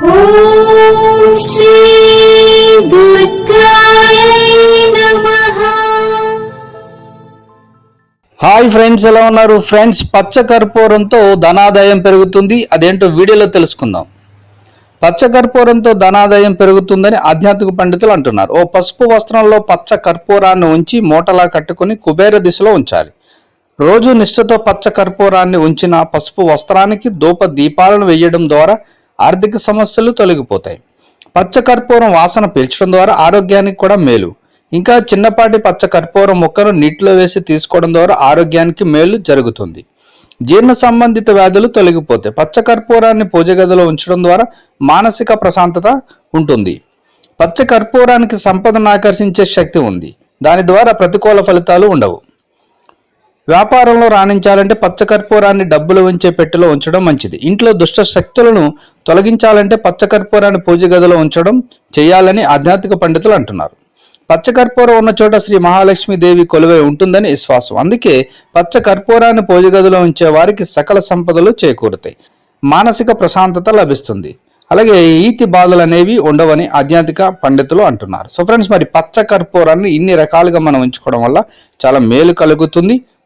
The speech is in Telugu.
హాయ్ ఫ్రెండ్స్ ఎలా ఉన్నారు? ఫ్రెండ్స్ పచ్చ కర్పూరంతో ధనాదాయం పెరుగుతుంది. అదేంటో వీడియోలో తెలుసుకుందాం. పచ్చ కర్పూరంతో ధనాదాయం పెరుగుతుందని ఆధ్యాత్మిక పండితులు అంటున్నారు. ఓ పసుపు వస్త్రంలో పచ్చ కర్పూరాన్ని ఉంచి మూటలా కట్టుకుని కుబేర దిశలో ఉంచాలి. రోజు నిష్ఠతో పచ్చ కర్పూరాన్ని ఉంచిన పసుపు వస్త్రానికి దూప దీపాలను వేయడం ద్వారా ఆర్థిక సమస్యలు తొలగిపోతాయి. పచ్చ కర్పూరం వాసన పీల్చడం ద్వారా ఆరోగ్యానికి కూడా మేలు. ఇంకా చిన్నపాటి పచ్చ కర్పూరం ముక్కను నీటిలో వేసి తీసుకోవడం ద్వారా ఆరోగ్యానికి మేలు జరుగుతుంది. జీర్ణ సంబంధిత వ్యాధులు తొలగిపోతాయి. పచ్చ కర్పూరాన్ని పూజ గదిలో ఉంచడం ద్వారా మానసిక ప్రశాంతత ఉంటుంది. పచ్చ కర్పూరానికి సంపదను ఆకర్షించే శక్తి ఉంది. దాని ద్వారా ప్రతికూల ఫలితాలు ఉండవు. వ్యాపారంలో రాణించాలంటే పచ్చకర్పూరాన్ని డబ్బులు ఉంచే పెట్టెలో ఉంచడం మంచిది. ఇంట్లో దుష్ట శక్తులను తొలగించాలంటే పచ్చకర్పూరాన్ని పూజ గదిలో ఉంచడం చేయాలని ఆధ్యాత్మిక పండితులు అంటున్నారు. పచ్చకర్పూరం ఉన్న చోట శ్రీ మహాలక్ష్మీదేవి కొలువై ఉంటుందని విశ్వాసం. అందుకే పచ్చకర్పూరాన్ని పూజ గదిలో ఉంచే వారికి సకల సంపదలు చేకూరుతాయి. మానసిక ప్రశాంతత లభిస్తుంది. అలాగే ఈతి బాధలు అనేవి ఉండవని ఆధ్యాత్మిక పండితులు అంటున్నారు. సో ఫ్రెండ్స్ మరి పచ్చ కర్పూరాన్ని ఇన్ని రకాలుగా మనం ఉంచుకోవడం వల్ల చాలా మేలు కలుగుతుంది.